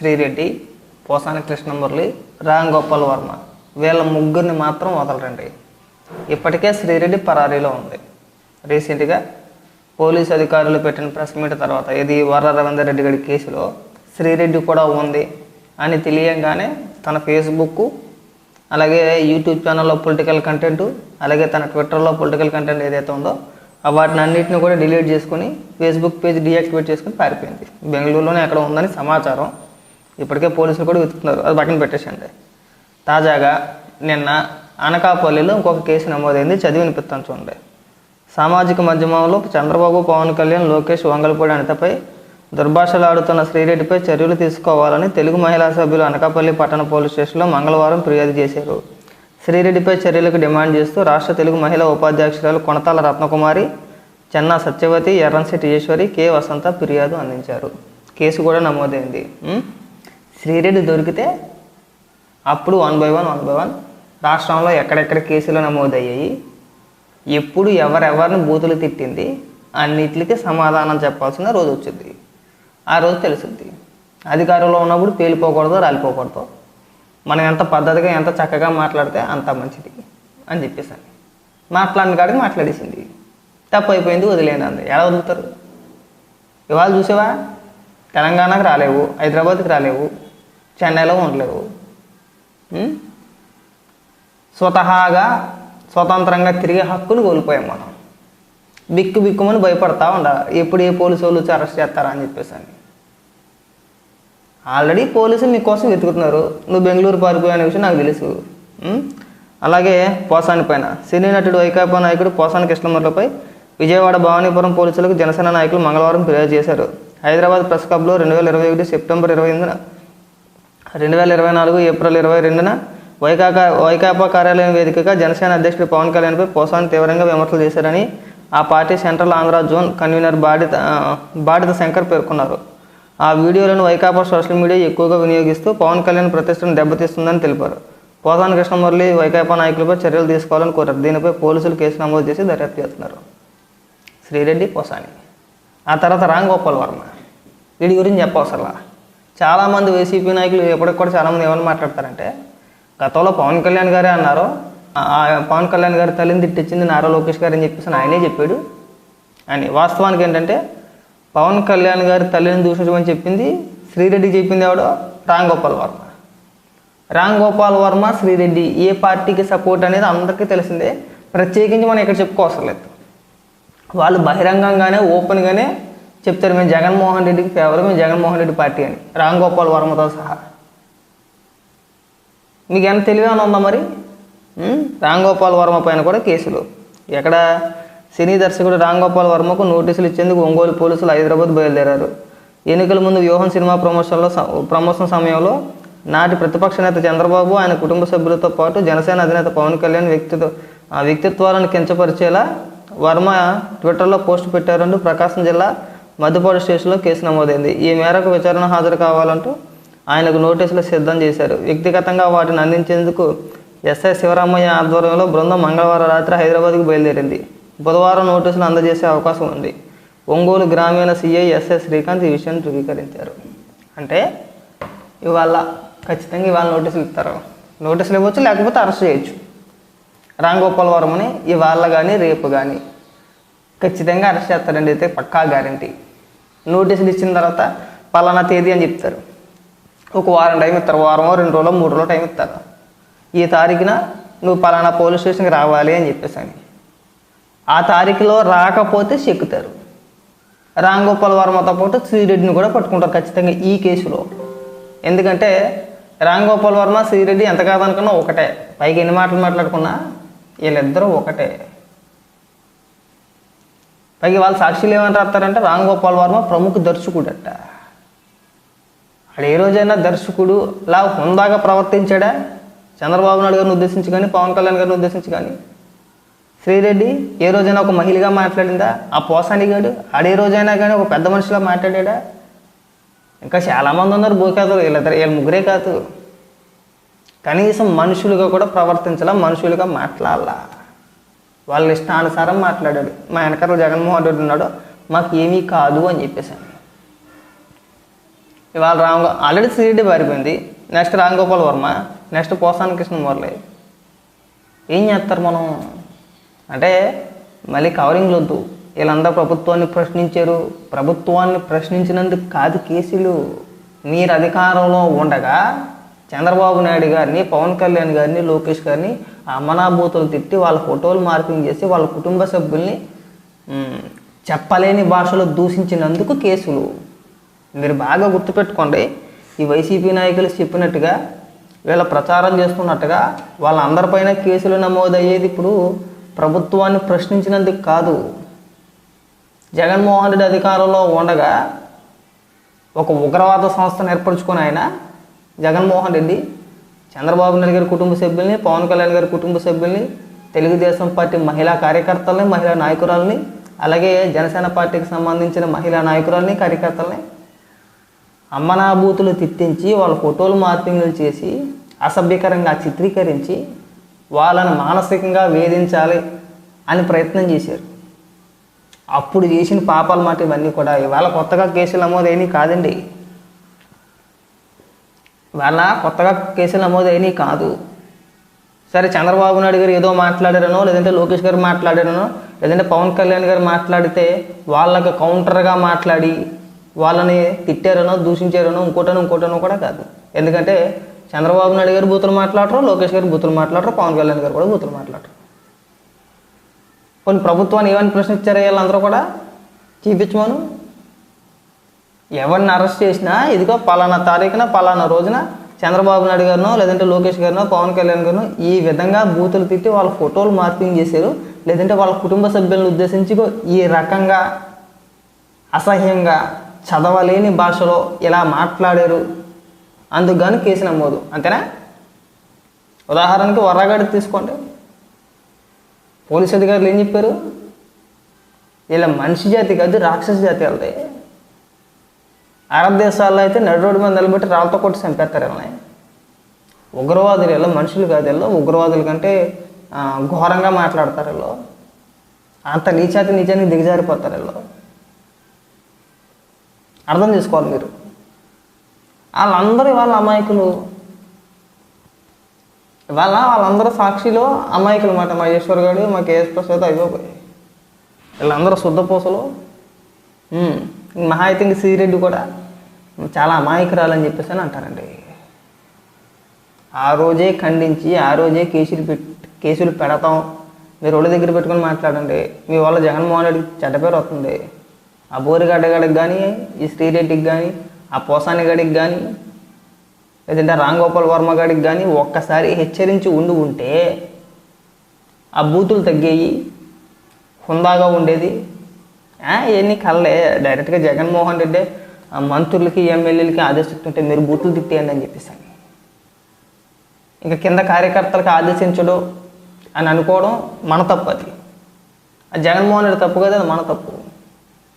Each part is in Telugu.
శ్రీరెడ్డి పోసాని కృష్ణమురళి రామ్ గోపాల్ వర్మ. వీళ్ళ ముగ్గురిని మాత్రం వదలరండి. ఇప్పటికే శ్రీరెడ్డి పరారీలో ఉంది. రీసెంట్గా పోలీసు అధికారులు పెట్టిన ప్రెస్ మీట్ తర్వాత ఇది వర రవీందర్ రెడ్డి గారి కేసులో శ్రీరెడ్డి కూడా ఉంది అని తెలియంగానే తన ఫేస్బుక్ అలాగే యూట్యూబ్ ఛానల్లో పొలిటికల్ కంటెంట్ అలాగే తన ట్విట్టర్లో పొలిటికల్ కంటెంట్ ఏదైతే ఉందో వాటిని అన్నింటిని కూడా డిలీట్ చేసుకుని ఫేస్బుక్ పేజ్ డీయాక్టివేట్ చేసుకుని పారిపోయింది. బెంగళూరులోనే ఎక్కడ ఉందని సమాచారం. ఇప్పటికే పోలీసులు కూడా వెతుకుతున్నారు. అది పక్కన పెట్టేసండి తాజాగా నిన్న అనకాపల్లిలో ఇంకొక కేసు నమోదైంది. చదివి వినిపిస్తాను చూడండి. సామాజిక మాధ్యమంలో చంద్రబాబు పవన్ కళ్యాణ్ లోకేష్ వంగలపూడి అనితపై దుర్భాషలాడుతున్న శ్రీరెడ్డిపై చర్యలు తీసుకోవాలని తెలుగు మహిళా సభ్యులు అనకాపల్లి పట్టణ పోలీస్ స్టేషన్లో మంగళవారం ఫిర్యాదు చేశారు. శ్రీరెడ్డిపై చర్యలకు డిమాండ్ చేస్తూ రాష్ట్ర తెలుగు మహిళా ఉపాధ్యక్షురాలు కొనతాల రత్నకుమారి చెన్నా సత్యవతి ఎర్రంశెట్టి ఈశ్వరి కె వసంత ఫిర్యాదు అందించారు. కేసు కూడా నమోదైంది. శ్రీరెడ్డి దొరికితే అప్పుడు one by one one by one రాష్ట్రంలో ఎక్కడెక్కడ కేసులు నమోదయ్యాయి ఎప్పుడు ఎవరెవరిని బూతులు తిట్టింది అన్నిటికీ సమాధానం చెప్పాల్సిన రోజు వచ్చింది. ఆ రోజు తెలిసింది. అధికారంలో ఉన్నప్పుడు పేలిపోకూడదు రాలిపోకూడదు. మనం ఎంత పద్ధతిగా ఎంత చక్కగా మాట్లాడితే అంత మంచిది అని చెప్పేసాను. మాట్లాడిన కాడికి మాట్లాడేసింది. తప్పు అయిపోయింది వదిలేనంది ఎలా వదులుతారు? ఇవాళ చూసావా? తెలంగాణకు రాలేవు హైదరాబాద్కి రాలేవు. చెన్నైలో ఉండలేవు. స్వతహాగా స్వతంత్రంగా తిరిగే హక్కును కోల్పోయాం మనం. బిక్కు బిక్కుమని భయపడతా ఉండాలి ఎప్పుడు ఏ పోలీసు వాళ్ళు వచ్చి అరెస్ట్ చేస్తారా అని చెప్పేసి అని. ఆల్రెడీ పోలీసులు నీకోసం వెతుకుతున్నారు. నువ్వు బెంగళూరు పారిపోయా అనే విషయం నాకు తెలుసు. అలాగే పోసాని పైన. సినీ నటుడు వైకాపా నాయకుడు పోసాని కృష్ణమూర్లపై విజయవాడ భవానీపురం పోలీసులకు జనసేన నాయకులు మంగళవారం ఫిర్యాదు చేశారు. హైదరాబాద్ ప్రెస్ క్లబ్లో రెండు వేల ఇరవై ఒకటి సెప్టెంబర్ ఇరవై ఎనిమిదిన రెండు వేల ఇరవై నాలుగు ఏప్రిల్ ఇరవై రెండున వైకాక వైకాపా కార్యాలయం వేదికగా జనసేన అధ్యక్షుడు పవన్ కళ్యాణ్పై పోసాని తీవ్రంగా విమర్శలు చేశారని ఆ party central Andhra zone convener Badita Badita Shankar పేర్కొన్నారు. ఆ వీడియోలను వైకాపా సోషల్ మీడియా ఎక్కువగా వినియోగిస్తూ పవన్ కళ్యాణ్ ప్రతిష్టను దెబ్బతీస్తుందని తెలిపారు. పోసాని కృష్ణమురళి వైకాపా నాయకులపై చర్యలు తీసుకోవాలని కోరారు. దీనిపై పోలీసులు కేసు నమోదు చేసి దర్యాప్తు చేస్తున్నారు. శ్రీరెడ్డి పోసాని. ఆ తర్వాత రామ్ గోపాల్ వర్మ. వీడి గురించి చెప్పవసరలా చాలామంది వైసీపీ నాయకులు ఎప్పటికి కూడా చాలామంది ఏమని మాట్లాడతారంటే గతంలో పవన్ కళ్యాణ్ గారే అన్నారు. పవన్ కళ్యాణ్ గారి తల్లిని తిట్టించింది నారా లోకేష్ గారు అని చెప్పేసి ఆయనే చెప్పాడు. అని వాస్తవానికి ఏంటంటే పవన్ కళ్యాణ్ గారి తల్లిని దూషించమని చెప్పింది శ్రీరెడ్డి చెప్పింది ఎవడో? రామ్ గోపాల్ వర్మ. రామ్ గోపాల్ వర్మ శ్రీరెడ్డి ఏ పార్టీకి సపోర్ట్ అనేది అందరికీ తెలిసిందే. ప్రత్యేకించి మనం ఇక్కడ చెప్పుకోవసరం లేదు. వాళ్ళు బహిరంగంగానే ఓపెన్గానే చెప్తారు మేము జగన్మోహన్ రెడ్డికి ఫేవర్ మేము జగన్మోహన్ రెడ్డి పార్టీ అని. రామ్ గోపాల్ వర్మతో సహా. మీకు ఎంత తెలివేమైనా ఉందా మరి? రామ్ గోపాల్ వర్మ పైన కూడా కేసులు. ఎక్కడ సినీ దర్శకుడు రామ్ గోపాల్ వర్మకు నోటీసులు ఇచ్చేందుకు ఒంగోలు పోలీసులు హైదరాబాద్ బయలుదేరారు. ఎన్నికల ముందు వ్యూహం సినిమా ప్రమోషన్లో ప్రమోషన్ సమయంలో నాటి ప్రతిపక్ష నేత చంద్రబాబు ఆయన కుటుంబ సభ్యులతో పాటు జనసేన అధినేత పవన్ కళ్యాణ్ వ్యక్తిత్వ ఆ వ్యక్తిత్వాలను కించపరిచేలా వర్మ ట్విట్టర్లో పోస్ట్ పెట్టారంటూ ప్రకాశం జిల్లా మధ్యపాడు స్టేషన్లో కేసు నమోదైంది. ఈ మేరకు విచారణ హాజరు కావాలంటూ ఆయనకు నోటీసులు సిద్ధం చేశారు. వ్యక్తిగతంగా వాటిని అందించేందుకు ఎస్ఐ శివరామయ్య ఆధ్వర్యంలో బృందం మంగళవారం రాత్రి హైదరాబాద్కు బయలుదేరింది. బుధవారం నోటీసులు అందజేసే అవకాశం ఉంది. ఒంగోలు గ్రామీణ సిఐ ఎస్ఐ శ్రీకాంత్ ఈ విషయాన్ని ధృవీకరించారు. అంటే ఇవాళ ఖచ్చితంగా ఇవాళ నోటీసులు ఇస్తారు. నోటీసులు ఇవ్వచ్చు లేకపోతే అరెస్ట్ చేయొచ్చు. రామ్ అని ఇవాళ కానీ రేపు కానీ ఖచ్చితంగా అరెస్ట్ చేస్తారండి. అయితే పక్కా గ్యారంటీ. నోటీసులు ఇచ్చిన తర్వాత పలానా తేదీ అని చెప్తారు. ఒక వారం టైం ఇస్తారు వారమో రెండు రోజులు మూడు రోజులు టైం ఇస్తారు. ఈ తారీఖున నువ్వు పలానా పోలీస్ స్టేషన్కి రావాలి అని చెప్పేసి అని. ఆ తారీఖులో రాకపోతే చెక్కుతారు. రామ్ గోపాల్ వర్మతో పాటు శ్రీరెడ్డిని కూడా పట్టుకుంటారు ఖచ్చితంగా ఈ కేసులో. ఎందుకంటే రామ్ గోపాల్ వర్మ శ్రీరెడ్డి ఎంత కాదనుకున్నా ఒకటే. పైకి ఎన్ని మాటలు మాట్లాడుకున్నా వీళ్ళిద్దరూ ఒకటే. పైకి వాళ్ళ సాక్షులు ఏమని రాస్తారంటే రామ్ గోపాల్ వర్మ ప్రముఖ దర్శకుడట. అక్కడ ఏ రోజైనా దర్శకుడు లా హుందాగా ప్రవర్తించాడా? చంద్రబాబు నాయుడు గారిని ఉద్దేశించి కానీ పవన్ కళ్యాణ్ గారిని ఉద్దేశించి కానీ శ్రీరెడ్డి ఏ రోజైనా ఒక మహిళగా మాట్లాడిందా? ఆ పోసాని గాడు ఆడే రోజైనా కానీ ఒక పెద్ద మనిషిలా మాట్లాడాడా? ఇంకా చాలామంది ఉన్నారు భూకేతలు వీళ్ళిద్దరు వీళ్ళ ముగ్గురే కాదు. కనీసం మనుషులుగా కూడా ప్రవర్తించాలా మనుషులుగా మాట్లాడాలా. వాళ్ళ ఇష్టానుసారం మాట్లాడాడు. మా వెనకాల జగన్మోహన్ రెడ్డి ఉన్నాడు. మాకు ఏమీ కాదు అని చెప్పేసాను ఇవాళ రామ్ ఆల్రెడీ సిరెడ్డి పారిపోయింది. Next Ram Gopal Varma next Posani Krishna Murali. ఏం చేస్తారు మనం? అంటే మళ్ళీ కవరింగ్లు వద్దు వీళ్ళందరూ ప్రభుత్వాన్ని ప్రశ్నించారు. ప్రభుత్వాన్ని ప్రశ్నించినందుకు కాదు కేసులు. మీరు అధికారంలో ఉండగా చంద్రబాబు నాయుడు గారిని పవన్ కళ్యాణ్ గారిని లోకేష్ గారిని అమనాభూతులు తిట్టి వాళ్ళ ఫోటోలు మార్పింగ్ చేసి వాళ్ళ కుటుంబ సభ్యుల్ని చెప్పలేని భాషలో దూషించినందుకు కేసులు. మీరు బాగా గుర్తుపెట్టుకోండి ఈ వైసీపీ నాయకులు చెప్పినట్టుగా వీళ్ళ ప్రచారం చేస్తున్నట్టుగా వాళ్ళందరిపైన కేసులు నమోదయ్యేది ఇప్పుడు ప్రభుత్వాన్ని ప్రశ్నించినందుకు కాదు. జగన్మోహన్ రెడ్డి అధికారంలో ఉండగా ఒక ఉగ్రవాద సంస్థను ఏర్పరచుకుని ఆయన జగన్మోహన్ రెడ్డి చంద్రబాబు నాయుడు గారి కుటుంబ సభ్యుల్ని పవన్ కళ్యాణ్ గారి కుటుంబ సభ్యుల్ని తెలుగుదేశం పార్టీ మహిళా కార్యకర్తలని మహిళా నాయకురాలని అలాగే జనసేన పార్టీకి సంబంధించిన మహిళా నాయకురాలని కార్యకర్తలని అమ్మనాభూతులు తిట్టించి వాళ్ళ ఫోటోలు మార్పింగ్లు చేసి అసభ్యకరంగా చిత్రీకరించి వాళ్ళని మానసికంగా వేధించాలి అని ప్రయత్నం చేశారు. అప్పుడు చేసిన పాపాల మాట ఇవన్నీ కూడా ఇవాళ కొత్తగా కేసులు నమోదైనవి కాదండి. వాళ్ళ కొత్తగా కేసులు నమోదైనవి కాదు. సరే చంద్రబాబు నాయుడు గారు ఏదో మాట్లాడారనో లేదంటే లోకేష్ గారు మాట్లాడారనో లేదంటే పవన్ కళ్యాణ్ గారు మాట్లాడితే వాళ్ళకి కౌంటర్గా మాట్లాడి వాళ్ళని తిట్టారనో దూషించారనో ఇంకోటనో ఇంకోటనో కూడా కాదు. ఎందుకంటే చంద్రబాబు నాయుడు గారు బూతులు మాట్లాడరు లోకేష్ గారు బూతులు మాట్లాడరు పవన్ కళ్యాణ్ గారు కూడా బూతులు మాట్లాడరు. కొన్ని ప్రభుత్వాన్ని ఏమని ప్రశ్నించారు వీళ్ళందరూ కూడా? చూపించమను? ఎవరిని అరెస్ట్ చేసినా ఇదిగో పలానా తారీఖున పలానా రోజున చంద్రబాబు నాయుడు గారినో లేదంటే లోకేష్ గారినో పవన్ కళ్యాణ్ గారినో ఈ విధంగా బూతులు తిట్టి వాళ్ళ ఫోటోలు మార్పింగ్ చేశారు. లేదంటే వాళ్ళ కుటుంబ సభ్యులను ఉద్దేశించి ఈ రకంగా అసహ్యంగా చదవలేని భాషలో ఇలా మాట్లాడారు. అందుకు కేసు నమోదు. అంతేనా? ఉదాహరణకి వర్రగడ్డ తీసుకోండి. పోలీస్ అధికారులు ఏం చెప్పారు? ఇలా మనిషి జాతి కాదు రాక్షస జాతి వెళ్తాయి అరబ్ దేశాల్లో అయితే నడు రోడ్డు మీద నిలబెట్టి రాళ్ళతో కొట్టి చంపేస్తారు వీళ్ళని ఉగ్రవాదులు వీళ్ళు మనుషులు కాదు వీళ్ళు ఉగ్రవాదుల కంటే ఘోరంగా మాట్లాడతారు వీళ్ళు అంత నీచాతి నీచానికి దిగజారిపోతారు వీళ్ళు అర్థం చేసుకోవాలి మీరు. వాళ్ళందరూ వాళ్ళ అమాయకులు. ఇవాళ వాళ్ళందరూ సాక్షిలో అమాయకులు మాట మహేశ్వర్ గారు మా కేఎస్ ప్రసాద్ అయిపోయి వీళ్ళందరూ శుద్ధపూసలు ఉమ్, మహా అయితే ఇంక శ్రీరెడ్డి కూడా చాలా అమాయకురాలని చెప్పేసి అని అంటారండి. ఆ రోజే ఖండించి ఆ రోజే కేసులు పెట్టి కేసులు పెడతాం. మీరు ఒళ్ళు దగ్గర పెట్టుకొని మాట్లాడండి. మీ వల్ల జగన్మోహన్ రెడ్డికి చెడ్డ పేరు వస్తుంది. ఆ బోరిగడ్డ గడికి కానీ ఈ శ్రీరెడ్డికి కానీ ఆ పోసాని గడికి కానీ లేదంటే రామ్ గోపాల్ వర్మ గడికి కానీ ఒక్కసారి హెచ్చరించి ఉండి ఉంటే ఆ బూతులు తగ్గాయి. హుందాగా ఉండేది. ఇవన్నీ కళ్ళే. డైరెక్ట్గా జగన్మోహన్ రెడ్డి ఆ మంత్రులకి ఎమ్మెల్యేలకి ఆదేశిస్తుంటే మీరు బూతులు తిట్టేయండి అని చెప్పేసి ఇంకా కింద కార్యకర్తలకు ఆదేశించడు అని అనుకోవడం మన తప్పు అది. అది జగన్మోహన్ రెడ్డి తప్పు కదా అది మన తప్పు.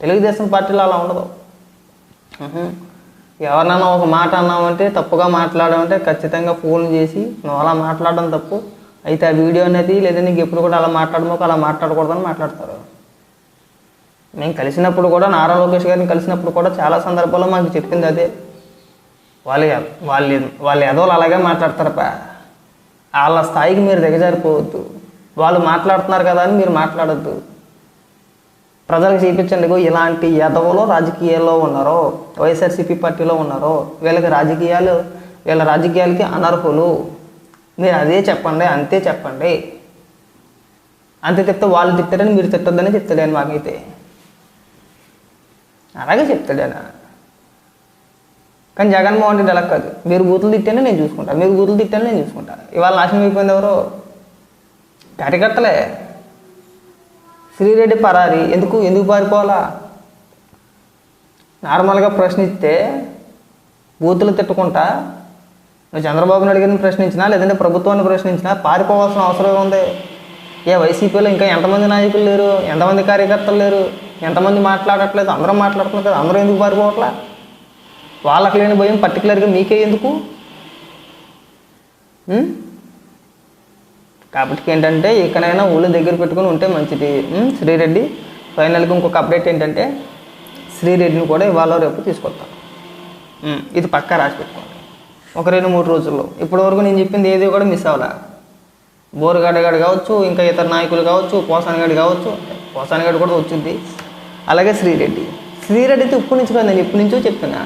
తెలుగుదేశం పార్టీలో అలా ఉండదు. ఎవరినైనా ఒక మాట అన్నామంటే తప్పుగా మాట్లాడమంటే ఖచ్చితంగా ఫోన్ చేసి నువ్వు అలా మాట్లాడడం తప్పు. అయితే ఆ వీడియో అనేది లేదా నీకు ఎప్పుడు కూడా అలా మాట్లాడమో అలా మాట్లాడకూడదని మాట్లాడతారు. మేము కలిసినప్పుడు కూడా నారా లోకేష్ గారిని కలిసినప్పుడు కూడా చాలా సందర్భాల్లో మాకు చెప్పింది అదే. వాళ్ళు వాళ్ళు వాళ్ళు ఎదోలు అలాగే మాట్లాడతారపా వాళ్ళ స్థాయికి మీరు దిగజారిపోవద్దు. వాళ్ళు మాట్లాడుతున్నారు కదా అని మీరు మాట్లాడొద్దు. ప్రజలకు చూపించండి ఇలాంటి ఎదవలో రాజకీయాల్లో ఉన్నారో వైఎస్ఆర్సీపీ పార్టీలో ఉన్నారో వీళ్ళకి రాజకీయాలు వీళ్ళ రాజకీయాలకి అనర్హులు. మీరు అదే చెప్పండి అంతే చెప్పండి. అంతే తిప్పితే వాళ్ళు తిట్టారని మీరు తిట్టొద్దని చెప్తలేను మాకైతే. అలాగే చెప్తాడు కానీ జగన్మోహన్ రెడ్డి అలా కాదు. మీరు బూతులు తిట్టానే నేను చూసుకుంటాను మీరు బూతులు తిట్టానే నేను చూసుకుంటాను ఇవాళ నాశనం అయిపోయింది ఎవరో? కార్యకర్తలే. శ్రీరెడ్డి పరారి. ఎందుకు? ఎందుకు పారిపోవాలా? నార్మల్గా ప్రశ్నిస్తే బూతులు తిట్టుకుంటా? నువ్వు చంద్రబాబు నాయుడు గారిని ప్రశ్నించినా లేదంటే ప్రభుత్వాన్ని ప్రశ్నించినా పారిపోవాల్సిన అవసరం ఉంది ఏ వైసీపీలో ఇంకా ఎంతమంది నాయకులు లేరు? ఎంతమంది కార్యకర్తలు లేరు? ఎంతమంది మాట్లాడట్లేదు అందరం మాట్లాడుతున్నారు కదా అందరూ ఎందుకు పారిపోవట్లా? వాళ్ళకి లేని భయం పర్టికులర్గా మీకే ఎందుకు? కాబట్టి ఏంటంటే ఎక్కడైనా ఊళ్ళో దగ్గర పెట్టుకుని ఉంటే మంచిది. శ్రీరెడ్డి ఫైనల్గా ఇంకొక అప్డేట్ ఏంటంటే శ్రీరెడ్డిని కూడా ఇవాళ రేపు తీసుకొస్తాను ఇది పక్కా రాసి పెట్టుకోండి. ఒక రెండు మూడు రోజుల్లో. ఇప్పటివరకు నేను చెప్పింది ఏది కూడా మిస్ అవ్వలా. బోరుగాడగాడు కావచ్చు ఇంకా ఇతర నాయకులు కావచ్చు పోసానగాడు కావచ్చు పోసానగాడు కూడా వచ్చింది. అలాగే శ్రీరెడ్డి. శ్రీరెడ్డి అయితే ఇప్పటి నుంచి కాదు నేను ఇప్పటి నుంచో చెప్తున్నా.